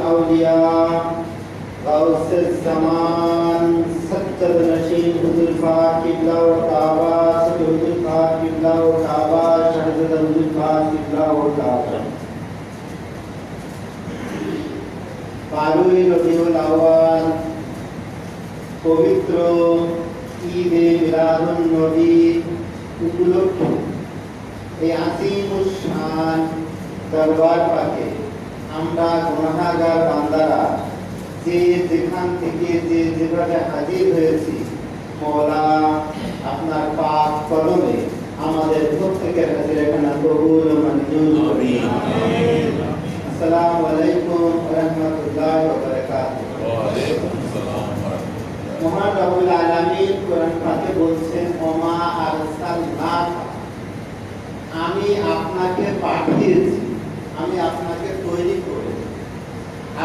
الأولياء غوث الزمان سجد نشين حذلفا قبلة وكعبة سجد حذلفا قبلة وكعبة شهدت حذلفا قبلة وكعبة বারোই রবিউল আওয়াল পবিত্র ঈদে মিলাদুন নবী উপলক্ষে এই আসিমুস শান দরবার পাকে আমরা গুনাহগার বান্দারা যে যেখান থেকে যে যেভাবে হাজির হয়েছি মৌলা আপনার পাক কলমে আমাদের প্রত্যেকের হাজির এখানে কবুল মঞ্জুর করুন আসসালামু আলাইকুম রাহমাতুল্লাহি মহান আলামিন কোরআন পাকে বলছেন ওমা আরসালনাক। আমি আপনাকে পাঠিয়েছি আমি আপনাকে তৈরি করেছি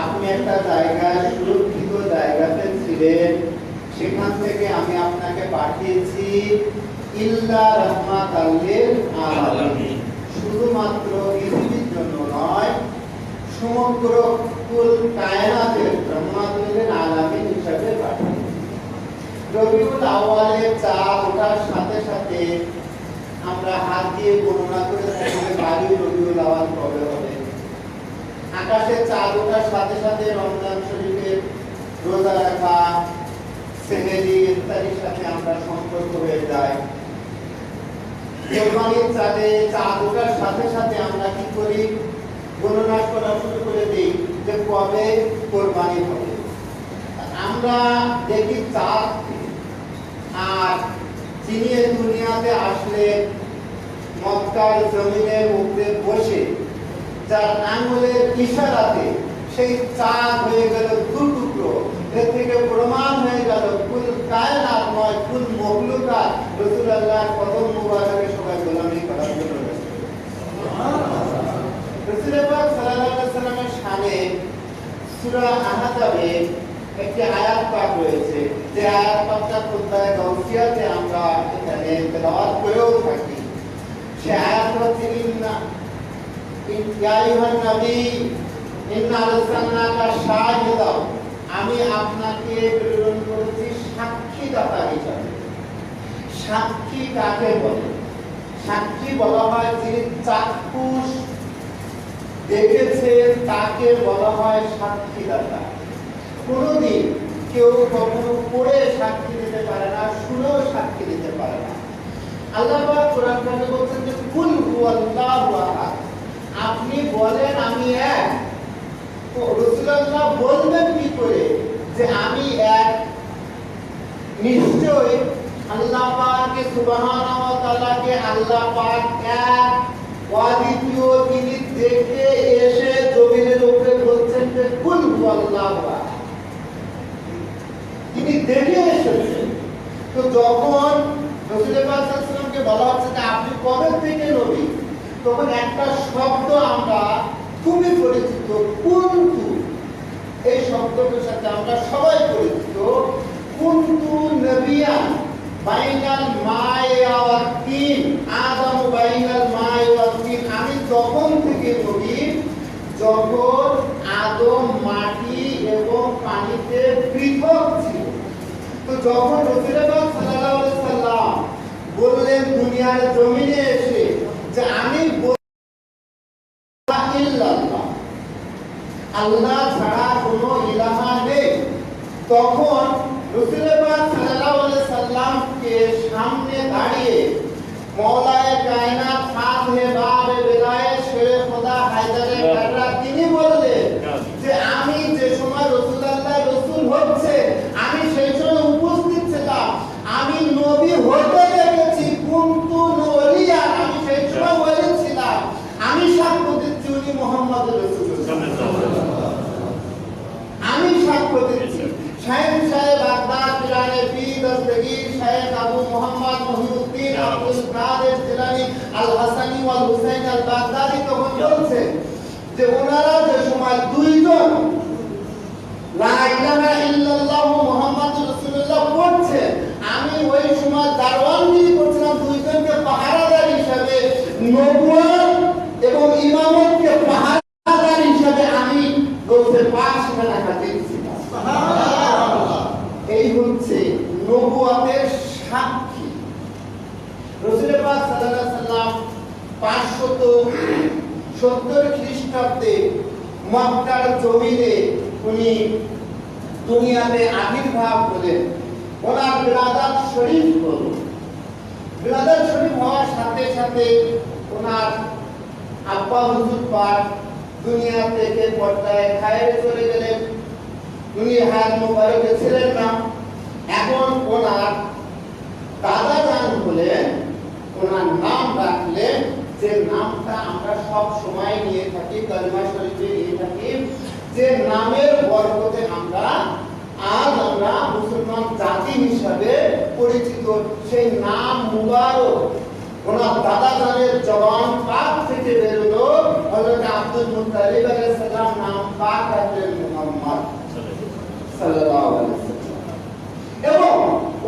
আপনি একটা জায়গায় সুরক্ষিত জায়গাতে ছিলেন। সেখান থেকে আমি আপনাকে পাঠিয়েছি, ইল্লা রহমাত আলামিন। শুধুমাত্র পৃথিবীর জন্য নয়, সমগ্র কুল কায়নাতের রহমাতুল আলামিন হিসাবে পাঠিয়েছি। রবিউল আওয়ালের চাঁদ ওঠার সাথে সাথে আমরা হাত দিয়ে গণনা করে থাকি বাড়ি রবিউল আওয়াল কবে হবে। আকাশে চাঁদ ওঠার সাথে সাথে রমজান শরীফের রোজা রাখা সেহেরি ইত্যাদির সাথে আমরা সম্পর্ক হয়ে যাই। কোরবানির চাঁদে চাঁদ ওঠার সাথে সাথে আমরা কি করি? গণনা করা শুরু করে দিই যে কবে কোরবানি হবে। আমরা দেখি চাঁদ আর যিনি দুনিয়াতে আসলে মক্কার জমিনের উপরে বসে যার আঙ্গুলের ইশারাতে, সেই চাঁদ হয়ে গেল দু টুকরো। এর থেকে প্রমাণ হয়ে গেল, কুল কায়নাত নয়, কুল মখলুকাত। রাসূলুল্লাহর কদম মুবারকে সবাই গোলামি করার জন্য। রাসূল একটি রয়েছে। যে আয়াত আমরা এখানে থাকি। সে আয়াত আমি আপনাকে প্রেরণ করেছি সাক্ষীদাতা হিসাবে সাক্ষী কাকে বলে সাক্ষী বলা হয় যিনি চাক্ষুষ দেখেছেন তাকে বলা হয় সাক্ষীদাতা কোনোদিন কেউ কখনো পড়ে সাক্ষী দিতে পারে না শুনেও সাক্ষী দিতে পারে না আল্লাহ কোরআন বলছেন যে কুল হুয়াল্লাহু আপনি বলেন আমি এক। তো রাসূলুল্লাহ বলবেন কি করে? যে আমি এক। নিশ্চয় আল্লাহ পাক সুবহানাহু ওয়া তাআলাকে আল্লাহ পাক এক। অদ্বিতীয় তিনি দেখে এসে জমিনের উপরে বলছেন যে, কুল আহাদ। তিনি দেখে এসেছেন। তো যখন রসুল পাককে বলা হচ্ছে যে, আপনি কবে থেকে নবী? তখন একটা শব্দ আমরা খুবই পরিচিত, কুন্তু। এই শব্দটার সাথে আমরা সবাই পরিচিত, কুন্তু নবিয়ান, বাইনাল মায়ে তিন, আদম বাইনাল মায়ে তিন। আমি তখন থেকে নবী যখন আদম, মাটি এবং পানিতে পৃথক ছিল। তো যখন সাল্লাল্লাহু আলাইহি সাল্লাম বললেন, দুনিয়ার জমিনে এসে যে আমি আল্লাহ ছাড়া কোনো ইলাহা নেই। তখন সামনে দাঁড়িয়ে মৌলায়ে কায়নাত ফাতহে বাবে বেলায় শেরে খোদা হায়দারে তিনি বললেন যে আমি যে সময় রসুলাল্লাহ রসুল হচ্ছে আমি সেই সময় উপস্থিত ছিলাম আমি নবী হতে দেখেছি কুন্তু নলিয়া আমি সেই সময় ওলি ছিলাম আমি সাক্ষ্য দিচ্ছি উনি মোহাম্মদ আমি সাক্ষ্য দিচ্ছি শাহেদ সাহেব বাগদাদ জিলানি পি Dastagir Shahed Abu Mohammad Mohiuddin Abdul Qadir Jilani আল হাসানি ওয়াল হুসাইন আল বাগদাদি তখন বলছেন যে ওনারা যে সময় দুইজন লা ইলাহা ইল্লাল্লাহ মুহাম্মাদুর রাসূলুল্লাহ পড়ছেন আমি ওই সময় দারওয়ানগিরি করছিলাম দুইজনকে পাহারাদার হিসাবে নবুয়ত এবং ইমামতকে পাহারাদার হিসাবে আমি গৌসে পাক সত্তর খ্রিস্টাব্দে মক্কার জমিনে উনি দুনিয়াতে আবির্ভাব হলেন ওনার ব্রাদার শরীফ হল। ব্রাদার শরীফ হওয়ার সাথে সাথে ওনার আব্বা হুজুর পাক দুনিয়া থেকে পর্দায় খায়ের চলে গেলেন। উনি হায়াত মোবারকে ছিলেন না। এখন ওনার দাদা যান হলেন ওনার নাম রাখলেন যে নামটা আমরা সব সময় নিয়ে থাকি, কলমা শরীফে নিয়ে থাকি যে নামের বরকতে আমরা আজ আমরা মুসলমান জাতি হিসাবে পরিচিত। সেই নাম মুবারক ওনার দাদা জানের জবান পাক থেকে বেরোলো। আব্দুল আলাইহিস নাম পাক মুহাম্মদ এবং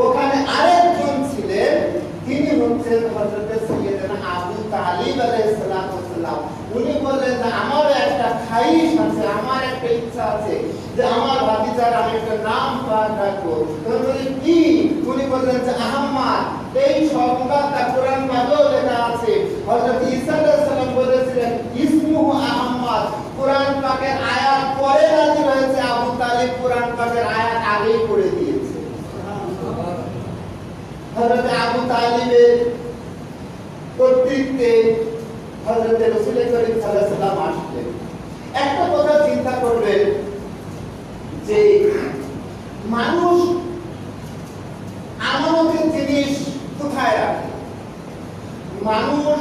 ওখানে আরেকজন ছিলেন, তিনি হচ্ছেন হযরত সৈয়দনা আবু তালিব আলাইহিস সালাতু ওয়াসাল্লাম উনি বললেন যে আমার একটা খাইশ আছে, আমার একটা ইচ্ছা আছে যে আমার ভাতিজার আমি একটা নাম পাক রাখব। তখন কি? উনি বললেন যে, আহম্মদ, এই সংজ্ঞাটা কোরআন পাকেও লেখা আছে। হযরত ঈসা আলাইহিস সালাম বলেছিলেন, ইসমুহু আহম্মদ, কোরআন পাকের আয়াত পরে নাযিল হয়েছে। আবু তালিব কোরআন পাকের আয়াত আগেই পড়ে দিয়েছে। হযরত আবু তালিবের কর্তৃত্বে করিম একটা কথা চিন্তা করবেন যে মানুষ আমানতের জিনিস কোথায় রাখে? মানুষ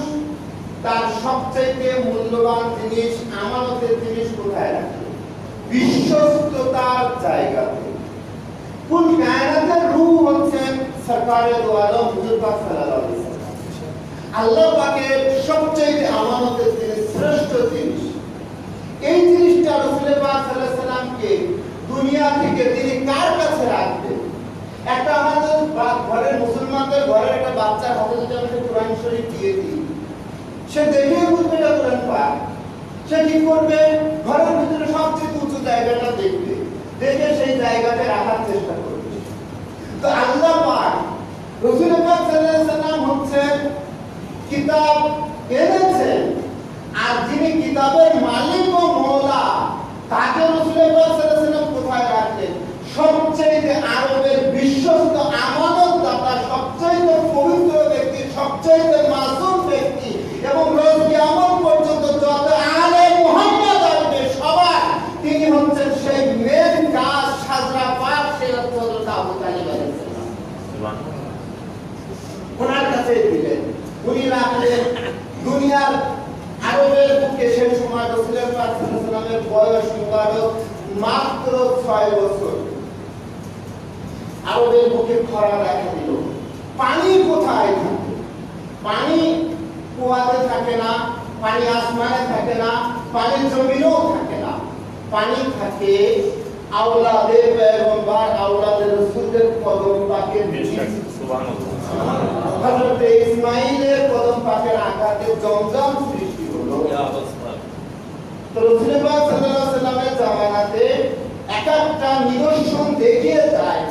তার সবচাইতে মূল্যবান জিনিস আমানতের জিনিস কোথায় রাখে? বিশ্বস্ততার জায়গাতে। কোন কায়নাতের রূহ হচ্ছেন সরকারে দো আলম হুজুর পাক সাল্লাল্লাহু আলাইহি আল্লাহ পাকের সবচেয়ে আমানতের জিনিস শ্রেষ্ঠ জিনিস। এই জিনিসটা রাসূল পাক দুনিয়া থেকে তিনি কার কাছে রাখবেন? একটা আমাদের ঘরের মুসলমানদের ঘরের একটা বাচ্চার হাতে যদি আমরা কোরআন শরীফ দিয়ে দিই, সে দেখেই বুঝবে এটা কোরআন পাক। সে কি করবে? ঘরের ভিতরে সবচেয়ে উঁচু জায়গাটা দেখবে। দেখে সেই জায়গাতে রাখার চেষ্টা করবে। তো আল্লাহ পাক রসুল পাক আলাইহি সাল্লাম হচ্ছেন কিতাব এনেছেন। আর যিনি কিতাবের মালিক ও মওলা তাকে রসুলের কোথায় রাখলেন? সবচেয়ে আরবের বিশ্বস্ত আমানত দাতা সবচেয়ে পবিত্র ব্যক্তি সবচেয়ে মাসুম ব্যক্তি এবং রোজ কিয়ামত পর্যন্ত যত আলে মুহাম্মদ আসবে সবার তিনি হচ্ছেন সেই মেন কাজ সাজরা পাক সেই হচ্ছে হযরত আবু তালিব আলাইহিস সালাম ওনার কাছে দিলেন উনি রাখলেন দুনিয়ার আরবের বুকে সেই সময় রসুলের পাক সাল্লাল্লাহু আলাইহি সাল্লামের বয়স মুবারক মাত্র ছয় বছর আরবের বুকে খরা দেখা দিল পানি কোথায় থাকে পানি কুয়াতে থাকে না পানি আসমানে থাকে না পানি জমিনেও থাকে না পানি থাকে আওলাদে পেগম্বর আওলাদে রাসূলের কদম পাকের নিচে হযরত ইসমাঈলের কদম পাকের আঘাতে জমজম সৃষ্টি হলো তো রাসূল পাক সাল্লাল্লাহু আলাইহি সাল্লামের জামানাতে এক একটা নিদর্শন দেখিয়ে যায়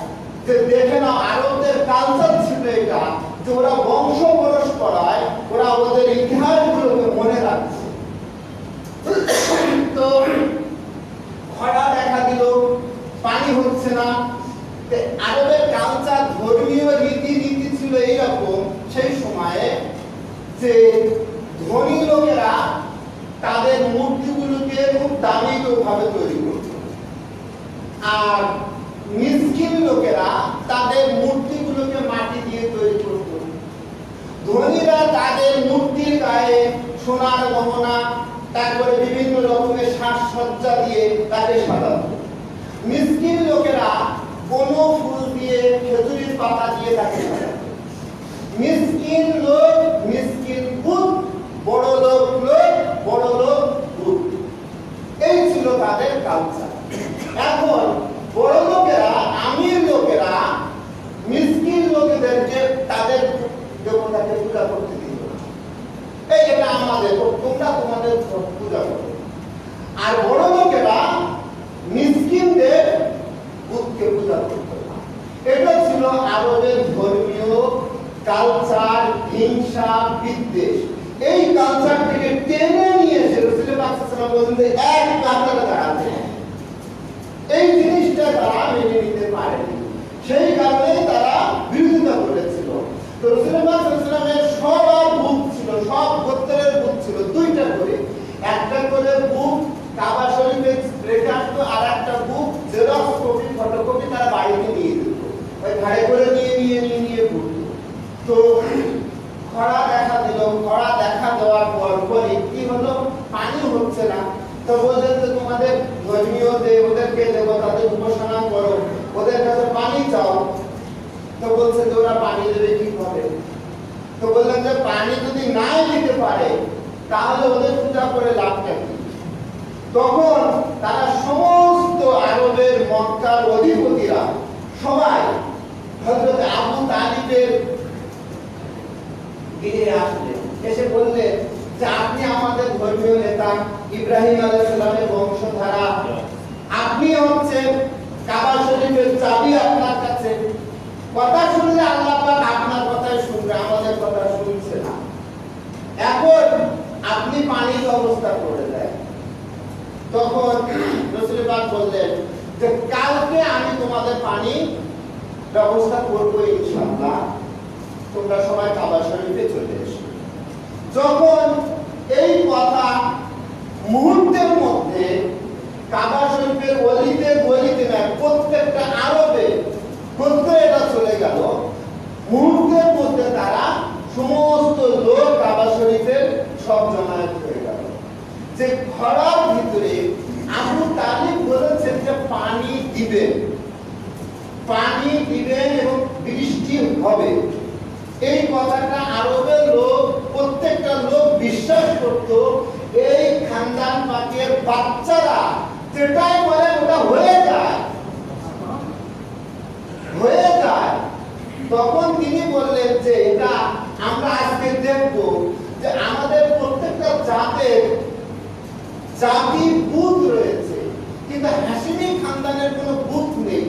যে দেখে না আরবদের কালচার ছিল এটা, যে ওরা বংশ পরস্পরায় ওরা ওদের ইতিহাসগুলোকে মনে রাখছে। তো খরা দেখা দিল, পানি হচ্ছে না। আরবের কালচার ধর্মীয় রীতিনীতি ছিল এইরকম সেই সময়ে যে ধনী লোকেরা তাদের মূর্তিগুলোকে খুব দামি ভাবে তৈরি করত। আর মিসকিন লোকেরা তাদের মূর্তিগুলোকে মাটি দিয়ে তৈরি করত। ধনীরা তাদের মূর্তির গায়ে সোনার গহনা, তারপরে বিভিন্ন রকমের সাজসজ্জা দিয়ে তাকে সাজাত। মিসকিন লোকেরা কোনো ফুল দিয়ে খেজুরির পাতা দিয়ে তাকে সাজাত। মিসকিন লোক আপনি পানির ব্যবস্থা করে দেন তখন রসুল পাক বললেন যে, কালকে আমি তোমাদের পানি ব্যবস্থা করব ইনশাআল্লাহ। তোমরা সবাই কাবা শরীফে চলে এসো। যখন এই কথা মুহূর্তের মধ্যে কাবা শরীফের অলিতে গলিতে নয় প্রত্যেকটা আরবে মধ্যে এটা চলে গেল, মুহূর্তের মধ্যে তারা সমস্ত সব হয়ে গেল। যে খরার ভিতরে আবু তালিব বলেছেন যে পানি দিবেন পানি দিবেন এবং বৃষ্টি হবে। এই কথাটা আরবের লোক, প্রত্যেকটা লোক বিশ্বাস করত, এই খানদান পাকের বাচ্চারা যেটাই বলে ওটা হয়ে যায় হয়ে যায় তখন তিনি বললেন যে এটা আমরা আজকে দেখব যে আমাদের প্রত্যেকটা জাতের জাতি বুধ রয়েছে কিন্তু হাসিমি খানদানের কোনো বুধ নেই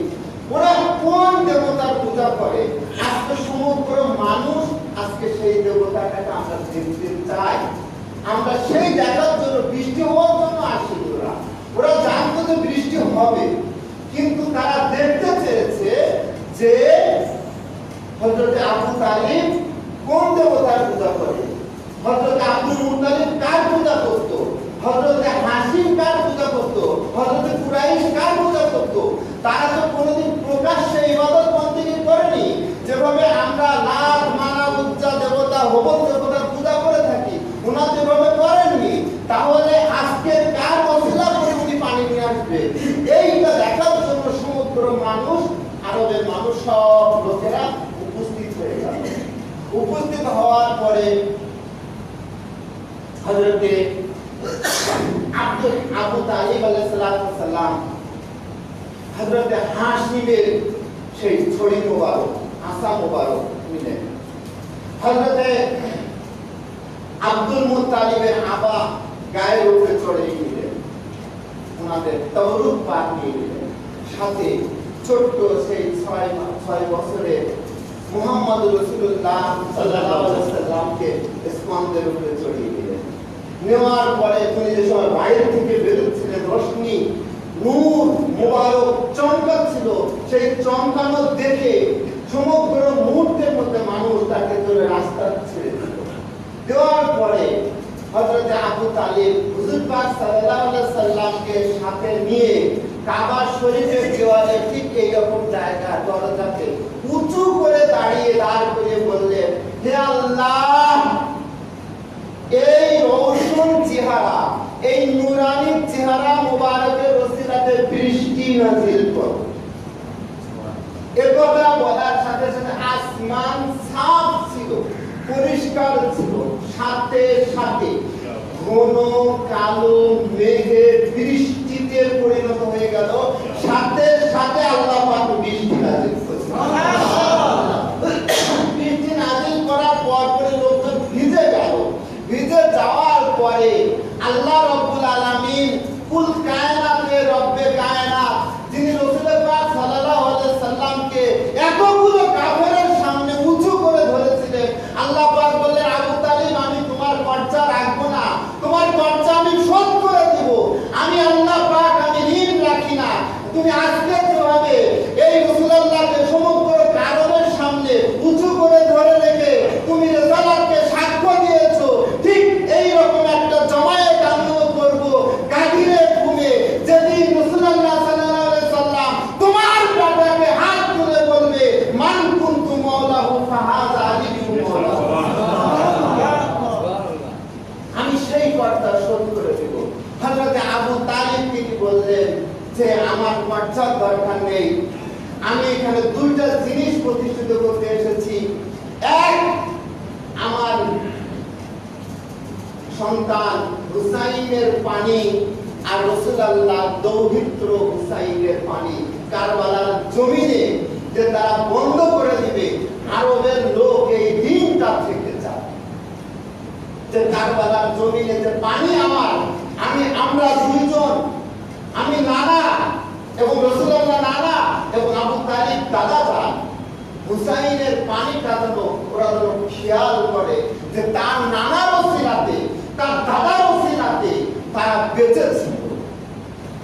ওরা কোন দেবতার পূজা করে আজকে সমগ্র মানুষ আজকে সেই দেবতাটাকে আমরা দেখতে চাই আমরা সেই দেখার জন্য বৃষ্টি হওয়ার জন্য আসি ওরা ওরা জানতো যে বৃষ্টি হবে কিন্তু তারা দেখতে চেয়েছে যে হজরতে আবু তালিব কোন দেবতার পূজা করে হজরতে আব্দুল মুতালিব কার পূজা করত হজরতে হাসিম কার পূজা করত হজরতে কুরাইশ কার পূজা করত তারা তো কোনোদিন প্রকাশ্যে ইবাদত বন্দেগী করেনি যেভাবে আমরা লাখ মানা উজ্জা দেবতা হবল দেবতার পূজা করে থাকি ওনার যেভাবে করেননি তাহলে আজকে কার মশলা করে উনি পানি নিয়ে আসবে এইটা দেখার জন্য সমগ্র মানুষ আরবের মানুষ সব লোকেরা উপস্থিত হয়ে গেল। উপস্থিত হওয়ার পরে হযরতে আব্দুল আবু তালিব আলাইহিস সালাম হযরতে হাশিমের সেই ছড়ি মোবারক আসা মোবারক নিলেন হযরতে আব্দুল মুত্তালিবের আবা গায়ের উপরে চড়ে নিলেন ওনাদের তরুপ পার নিয়ে নিলেন। সাথে ছোট্ট সেই ছয় মা- ছয় বছরের মুহাম্মদ রসুল্লাহ স্কন্ধের উপরে চড়িয়ে দিলেন। নেওয়ার পরে তিনি যে সময় বাইরে থেকে বেরোচ্ছিলেন, রশ্মি, নূর, মোবারক, চমকাচ্ছিল, সেই চমকানো দেখে সমগ্র মুহূর্তের মধ্যে মানুষ তাকে ধরে রাস্তা ছেড়ে দিল। দেওয়ার পরে হযরত আবু তালিব হুজুর পাক সাল্লাল্লাহু সাল্লামকে সাথে নিয়ে কাবা শরীফের দেওয়ালে ঠিক এই রকম জায়গা, দরজাতে উঁচু করে দাঁড়িয়ে দাঁড় করিয়ে বললেন, হে আল্লাহ, এই রৌশন চেহারা, এই নুরানি চেহারা মুবারকের রসিলাতে বৃষ্টি নাজিল করো। একথা বলার সাথে সাথে আসমান সাফ ছিল, পরিষ্কার ছিল। সাথে সাথে ঘন কালো মেঘে বৃষ্টিতে পরিণত হয়ে গেল। সাথে সাথে আল্লাহ পাক বৃষ্টি নাজিল ভিজে গেল। ভিজে যাওয়ার পরে আল্লাহ রব্বুল আলামিন কুল কায়নাতে রব্বে কায়নাত যিনি রাসূল পাক সাল্লাল্লাহু আলাইহি সাল্লামকে এতগুলো কাফেরের সামনে উঁচু করে ধরেছিলেন আল্লাহ পাক বললেন আবু তালিব আমি তোমার খরচা রাখব না তোমার খরচা আমি শোধ করে দেব আবু তালিব তিনি বললেন যে আমার পর্যার দরকার নেই আমি এখানে দুইটা জিনিস প্রতিষ্ঠিত করতে এসেছি। এক, আমার সন্তান হুসাইনের পানি আর রসুলাল্লাহ দৌহিত্র হুসাইনের পানি কারবালার জমিনে যে তারা বন্ধ করে দিবে, আরবের লোক এই দিনটা থেকে যায় যে কারবালার জমিনে যে পানি আমার, আমি আমরা দুইজন, আমি নানা এবং রসুলাল্লাহ নানা এবং আবু তালিব দাদা যান হুসাইনের পানিটা যেন ওরা যেন খেয়াল করে যে তার নানার ওসিলাতে, তার দাদার ওসিলাতে তারা বেঁচে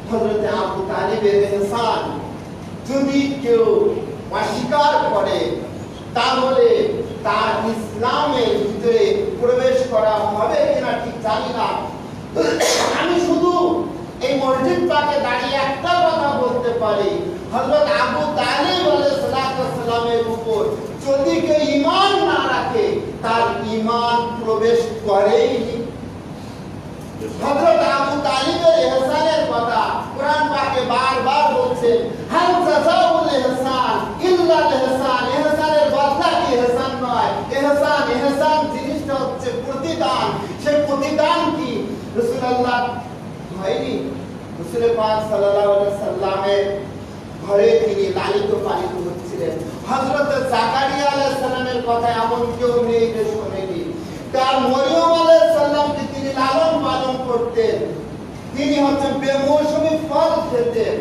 হজরতে আবু তালিবের ইনসান যদি কেউ অস্বীকার করে, তাহলে তার ইসলামের ভিতরে প্রবেশ করা হবে কিনা ঠিক জানি না। আমি শুধু এই মসজিদ পাকে দাঁড়িয়ে একটা কথা বলতে পারি। হযরত আবু তালিব আলাইহিস সালামের উপর যদি কেউ ঈমান না রাখে তার ঈমান প্রবেশ করেই নি। হযরত আবু তালিবের ইহসানের কথা কোরআন পাকে বারবার বলছেন হাল জাযাউল ইহসান ইল্লাল ইহসান ইহসানের বদলা কি ইহসান নয় ইহসান ইহসান জিনিসটা হচ্ছে প্রতিদান সেই প্রতিদান কি রাসূলুল্লাহ হয়নি রাসূল পাক সাল্লাল্লাহু আলাইহি সাল্লামের ঘরে তিনি লালিত পালিত হচ্ছিলেন। হজরত জাকারিয়া আলাইহিস সালামের কথা এমন কেউ নেই যে শোনেনি তার মরিয়ম আলাইহিস সালামকে তিনি লালন পালন করতেন। তিনি হচ্ছে বেমৌসুমি ফল খেতেন।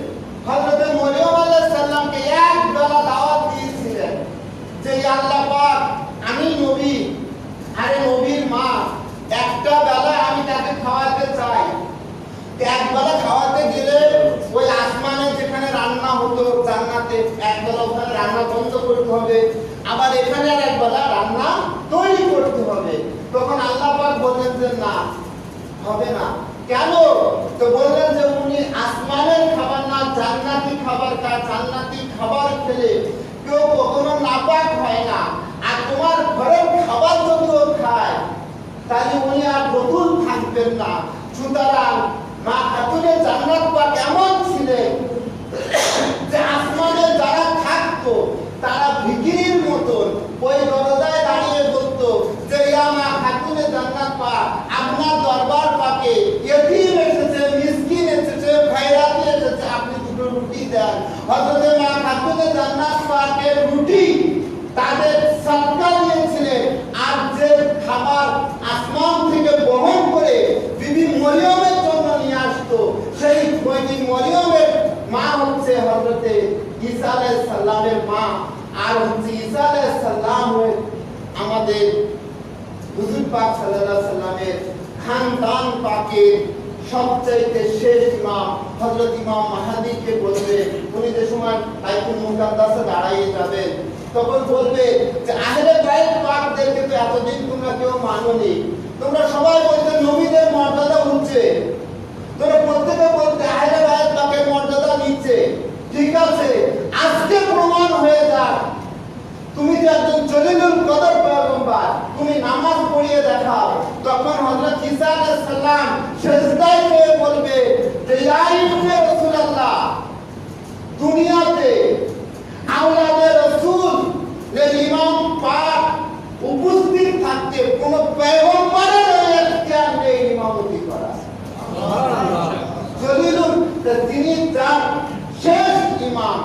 হজরত মরিয়ম আলাইহিস সালামকে এক বেলা দাওয়াত দিয়েছিলেন যে ইয়া আল্লাহ পাক আমি নবী আরে নবীর মা একটা বেলা আমি তাকে খাওয়াতে চাই একবেলা খাওয়াতে গেলে ওই আসমানে যেখানে রান্না হতো জান্নাতে একবেলা ওখানে রান্না বন্ধ করতে হবে আবার এখানে আর একবেলা রান্না তৈরি করতে হবে তখন আল্লাহ পাক বললেন যে না হবে না। কেন? তো বললেন যে উনি আসমানের খাবার না, জান্নাতি খাবার কা, জান্নাতি খাবার খেলে কেউ কখনো নাপাক হয় না। আর তোমার ঘরের খাবার ও খায়, তাহলে উনি আর নতুন থাকবেন না। সুতরাং মা খাতুনের জান্নাত পাক কেমন ছিলেন যে আসমানে যারা থাকতো, তারা ভিকিরির মতন ওই দরজায় দাঁড়িয়ে বলতো যে, ইয়া মা খাতুনের জান্নাত পাক আপনার দরবার পাকে ইয়তীম এসেছে মিসকিন এসেছে খয়রাতি এসেছে আপনি দুটো রুটি দেন মা খাতুনের জান্নাত পাকের রুটি তাদের সৎকা দিয়েছিলেন। আর যে খাবার আসমান থেকে বহন করে বিবি মরিয়মের জন্য নিয়ে আসতো, সেই বিবি মরিয়মের মা হচ্ছে হযরতে ঈসা আলাইহিস মা। আর হচ্ছে ঈসা আলাইহিস সালাম আমাদের হুজুর পাক সাল্লাল্লাহু আলাইহি সাল্লামের খানদান পাকের সবচাইতে শেষ ইমাম হযরত ইমাম মাহাদিকে বলবে, উনি যে সময় বাইতুল মুকাদ্দাসে দাঁড়িয়ে যাবেন, তখন বলবে যে, আহলে বাইত পাকদেরকে তো এতদিন তোমরা কেউ মানোনি। তোমরা সবাই বলতে নবীদের মর্যাদা উঠছে তোমরা প্রত্যেকে বলতে আহলে বাইত পাকের মর্যাদা নিচ্ছে ঠিক আছে, আজকে প্রমাণ হয়ে যাক। তুমি যে একজন জলিলুল কদর পয়গম্বর, তুমি নামাজ পড়িয়ে দেখাও। তখন হযরত ঈসা আলাইহিস সালাম সিজদায় বলবে যে ইয়া ইবনে রাসূলুল্লাহ। দুনিয়াতে আওলাদে রাসূল এর ইমাম পাক উপস্থিত থাকতে কোন পয়গম্বরের এখতিয়ার নেই ইমামতি করা। জলিলুল তিনি যার শেষ ইমাম,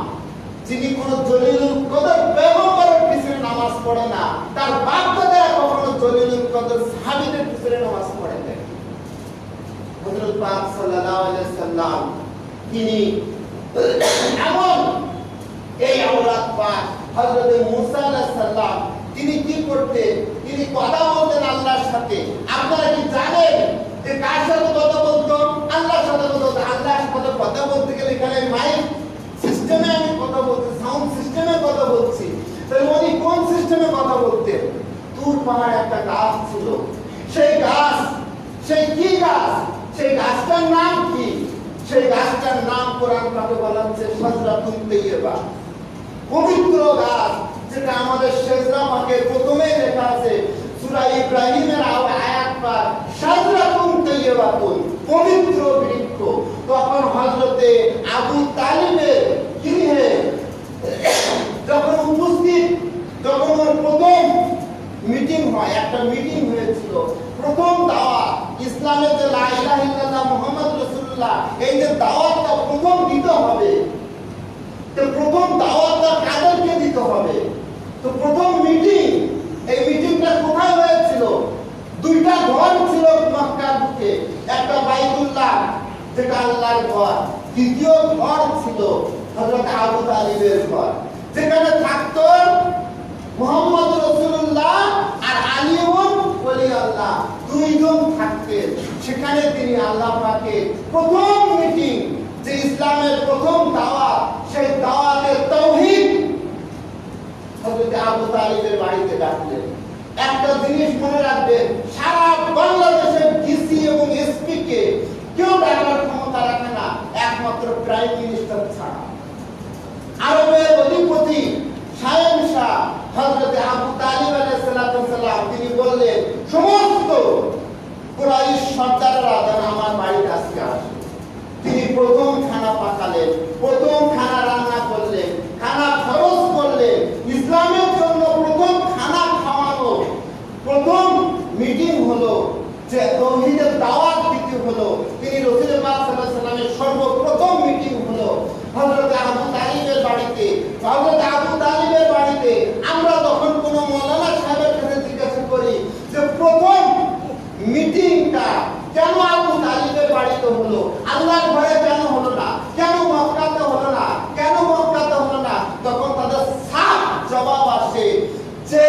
যিনি কোন জলিলুল কদর পেগম্বরের পিছনে নামাজ পড়ে না, তার বাপ দাদা কখনো জলিলুল কদর সাহাবীদের পিছনে নামাজ পড়ে না হযরত পাক সাল্লাল্লাহু আলাইহি সাল্লাম, তিনি এমন এই আওলাদ পাক হযরত মুসা আলাইহিস সালাম, তিনি কি করতেন? তিনি কথা বলতেন আল্লাহর সাথে। আপনারা কি জানেন যে কার সাথে কথা বলতো? আল্লাহর সাথে বলতো। আল্লাহর সাথে কথা বলতে গেলে এখানে মাইক সিস্টেমে আমি কথা বলছি সাউন্ড সিস্টেমে কথা বলছি। তাহলে উনি কোন সিস্টেমে কথা বলতেন? তুর পাহাড় একটা গাছ ছিল। সেই গাছ, সেই কি গাছ? সেই গাছটার নাম কি? সেই গাছটার নাম কোরআন পাকে বলা হচ্ছে সাজরাতুন তাইয়্যিবা পবিত্র গাছ, যেটা আমাদের শেজরা পাকে প্রথমেই লেখা আছে, সূরা ইব্রাহিমের আয়াত থাকবার সাজরাতুন তৈয়বাতুন পবিত্র বৃক্ষ। তখন হজরতে আবু তালিবের গৃহে যখন উপস্থিত, যখন প্রথম মিটিং হয়, একটা মিটিং হয়েছিল, প্রথম দাওয়াত ইসলামের যে লা ইলাহা ইল্লাল্লাহ মুহাম্মদ রাসূলুল্লাহ, এই যে দাওয়াতটা প্রথম দিতে হবে, তো প্রথম দাওয়াতটা কাদেরকে দিতে হবে? তো প্রথম মিটিং এই মিটিংটা কোথায় হয়েছিল? দুইটা ঘর ছিল বুকে, একটা বাইতুল্লাহ, যেটা আল্লাহর ঘর। দ্বিতীয় ঘর ছিল হযরত আবু তালিবের ঘর, যেখানে থাকতো মোহাম্মদ রসুল্লাহ আর আলিউন ওলি আল্লাহ দুইজন থাকতেন সেখানে তিনি আল্লাহ পাকে প্রথম মিটিং যে ইসলামের প্রথম সেই তৌহিদ। আবু তালিবের বাড়িতে ডাকলেন। একটা জিনিস মনে সারা বাংলাদেশের ডিসি এবং এসপি কে কেউ ডাকার ক্ষমতা রাখে না, একমাত্র প্রাইম মিনিস্টার ছাড়া। আরবের অধিপতি সায়েম শাহ আবু তালিব তিনি বললেন, সমস্ত কুরাইশ সর্দাররা যেন আমার বাড়িতে আজকে আসে তিনি প্রথম খানা প্রথম খানা রান্না করলেন, খানা খরচ করলেন, ইসলামের জন্য প্রথম খানা খাওয়ানো প্রথম মিটিং হলো, যে তৌহিদের দাওয়াত দিতে হলো, তিনি রসুল সাল্লামের সর্বপ্রথম মিটিং হলো। হযরত আবু তালিবের বাড়িতে, হযরত আবু তালিবের বাড়িতে আমরা তখন কোন মৌলানা সাহেবের কাছে জিজ্ঞাসা করি যে, প্রথম মিটিংটা কেন আবু তালিবের বাড়িতে হলো? আল্লাহর ঘরে কেন হলো না কেন মক্কাতে হলো না কেন মক্কাতে হলো না তখন তাদের সাফ জবাব আসে যে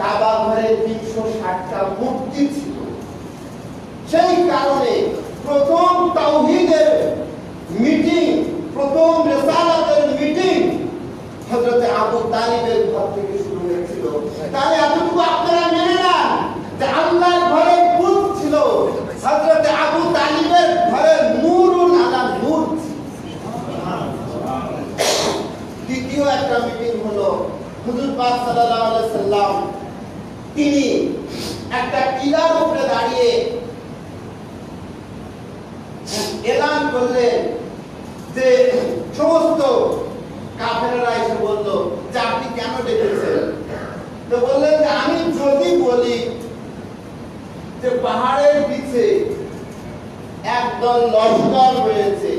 কাবা ঘরে তিনশো ষাটটা মূর্তি ছিল। সেই কারণে প্রথম তাওহীদের মিটিং প্রথম রেসালাতের মিটিং হযরতে আবু তালিবের ঘর থেকে শুরু হয়েছিল। তাহলে এতটুকু আপনারা মেনে নেন যে আল্লাহর ঘরে ভূত ছিল। হযরতে আবু তালিবের ঘরে নূরুল আলা নূর। দ্বিতীয় একটা মিটিং হলো, হুজুর পাক সাল্লাল্লাহু আলাইহি সাল্লাম তিনি একটা টিলার উপরে দাঁড়িয়ে এলান করলেন যে সমস্ত কাফেররা এসে বলল, যে আপনি কেন ডেকেছেন? তো বললেন যে, আমি যদি বলি যে পাহাড়ের পিছে একদল লস্কর রয়েছে,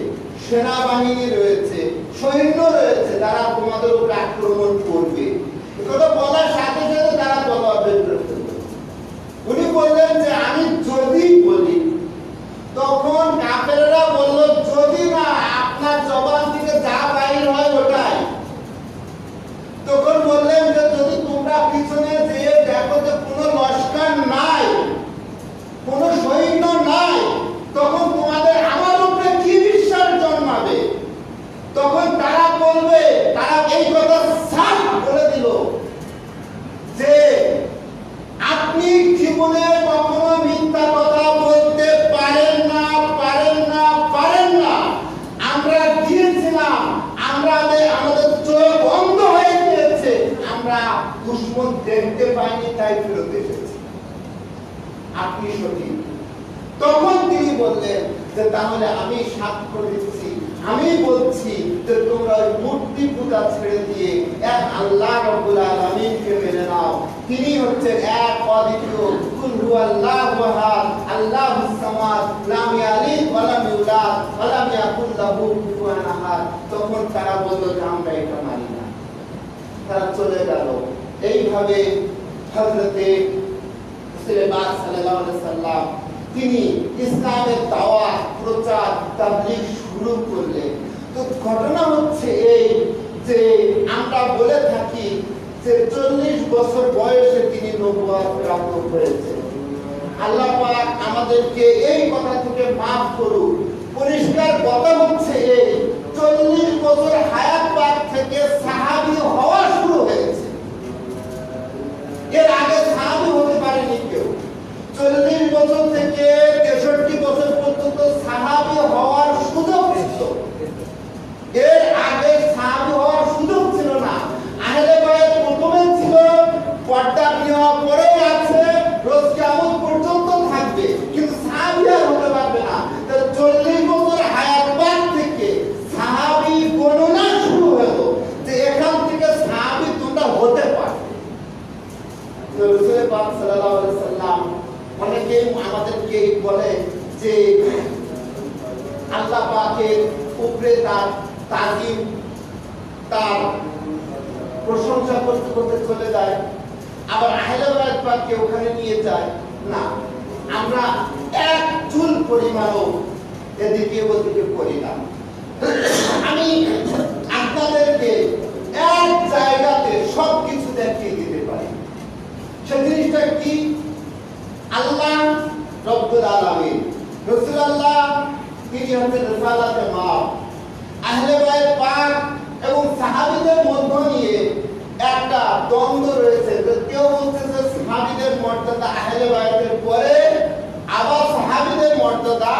সেনাবাহিনী রয়েছে, সৈন্য রয়েছে, তারা তোমাদের উপরে আক্রমণ করবে। কথা বলার সাথে সাথে তারা তলোয়ার বের করে ফেলবে। উনি বললেন যে আমি যদি বলি তখন কাফেররা বলল যদি না আপনার জবান থেকে যা বাইর হয় ওটাই তখন বললেন যে যদি তোমরা পিছনে যেয়ে দেখো যে কোনো লস্কর নাই কোনো সৈন্য নাই তখন তোমাদের আমার উপরে কি বিশ্বাস জন্মাবে তখন তারা বলবে তারা এই কথা সাফ বলে দিল যে আপনি জীবনে কখনো মিথ্যা কথা বলতে পারেন না পারেন না পারেন না আমরা গিয়েছিলাম আমরা আমাদের আমাদের চোখ বন্ধ হয়ে গিয়েছে আমরা দুশ্মন দেখতে পাইনি তাই ফেরত এসেছি আপনি সঠিক তখন তিনি বললেন যে তাহলে আমি সাক্ষ্য দিচ্ছি। আমি বলছি যে তোমরা ওই মূর্তি পূজা ছেড়ে দিয়ে এক আল্লাহ রব্বুল আলামিনকে মেনে নাও। তিনি হচ্ছেন এক অদ্বিতীয়। কুল হুয়াল্লাহু আহাদ আল্লাহুস সামাদ, লাম ইয়ালিদ ওয়া লাম ইউলাদ ওয়া লাম ইয়াকুল লাহু কুফুয়ান আহাদ। তখন তারা বলল যে আমরা এটা মানি না। তারা চলে গেল। এইভাবে হযরতে রাসূলুল্লাহ সাল্লাল্লাহু আলাইহি সাল্লাম তিনি ইসলামের দাওয়াত, প্রচার, তাবলীগ শুরু করলেন। তো ঘটনা হচ্ছে এই যে আমরা বলে থাকি যে চল্লিশ বছর বয়সে তিনি নবুয়াত প্রাপ্ত হয়েছেন আল্লাহ পাক আমাদেরকে এই কথা থেকে মাফ করুক। পরিষ্কার কথা হচ্ছে এই চল্লিশ বছর হায়াত পাক থেকে সাহাবী হওয়া শুরু হয়েছে। এর আগে সাহাবী হতে পারেনি কেউ। চল্লিশ বছর থেকে তেষট্টি বছর পর্যন্ত সাহাবী হওয়ার সুযোগ ছিল এর আগে সাহাবী হওয়ার সুযোগ ছিল না আহলে বায়াত প্রথমে ছিল পর্দা নেওয়া পরেও আছে রোজ কিয়ামত পর্যন্ত আল্লাহ পাকের উপরে তার তাজিম তার প্রশংসা করতে করতে চলে যায় আবার আহলেবাদ পাককে ওখানে নিয়ে যায় না আমরা এক চুল পরিমাণও এদিকে ওদিকে করি না আমি আপনাদেরকে এক জায়গাতে সব কিছু দেখিয়ে দিতে পারি সে জিনিসটা কি আল্লাহ রব্বুল আলামিন রাসূলুল্লাহ তিনি হচ্ছেন রিসালাতে মা আহলে বাইত পাক এবং সাহাবীদের মধ্য নিয়ে একটা দ্বন্দ্ব রয়েছে যে কেউ বলতেছে সাহাবীদের মর্যাদা আহলে বাইতের পরে, আবার সাহাবীদের মর্যাদা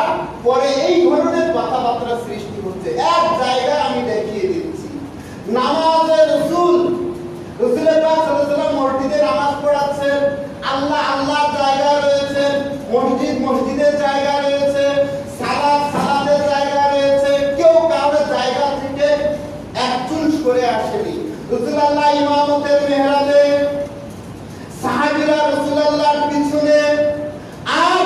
পরে এই ধরনের কথাবার্তা সৃষ্টি হচ্ছে। এক জায়গায় আমি দেখিয়ে দিচ্ছি। নামাজে রসুল রসুলের পাক সাল্লাল্লাহু মসজিদে নামাজ পড়াচ্ছেন। আল্লাহ আল্লাহর জায়গা রয়েছে মসজিদ মসজিদের জায়গা রয়েছে। রসুলাল্লাহ ইমামতের মেহরাবে সাহাবীরা রসুলাল্লাহর পিছনে আর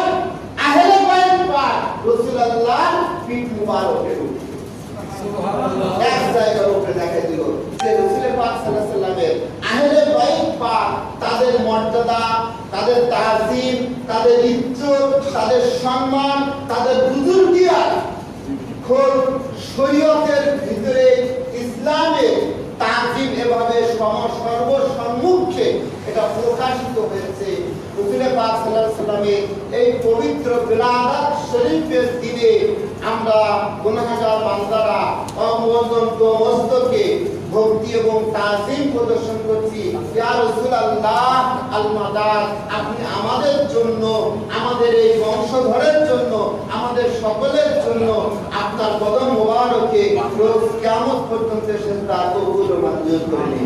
আহলে বাইত পাক রসুলাল্লাহর পিঠ মুবারকের এক জায়গার উপরে দেখা দিল যে রসুলের পাক সাল্লাল্লাহু সাল্লামের আহলে বাইত পাক তাদের মর্যাদা তাদের তাজিম তাদের ইজ্জত তাদের সম্মান তাদের বুজুর্গিয়াত খোদ শরীয়তের ভিতরে ইসলামের তাজিম এভাবে সম- সর্বসম্মুখে এটা প্রকাশিত হয়েছে। রসুলের পাক আলাইহি এই পবিত্র বিলাদাত শরীফের দিনে আমরা গুনাহগার বান্দারা অমোদন মস্তকে ভক্তি এবং তাজিম প্রদর্শন করছি। আপনি আমাদের জন্য, আমাদের এই বংশধরের জন্য, আমাদের সকলের জন্য আপনার কদম মোবারকে রোজ কিয়ামত পর্যন্ত সেজদা কবুল মঞ্জুর করে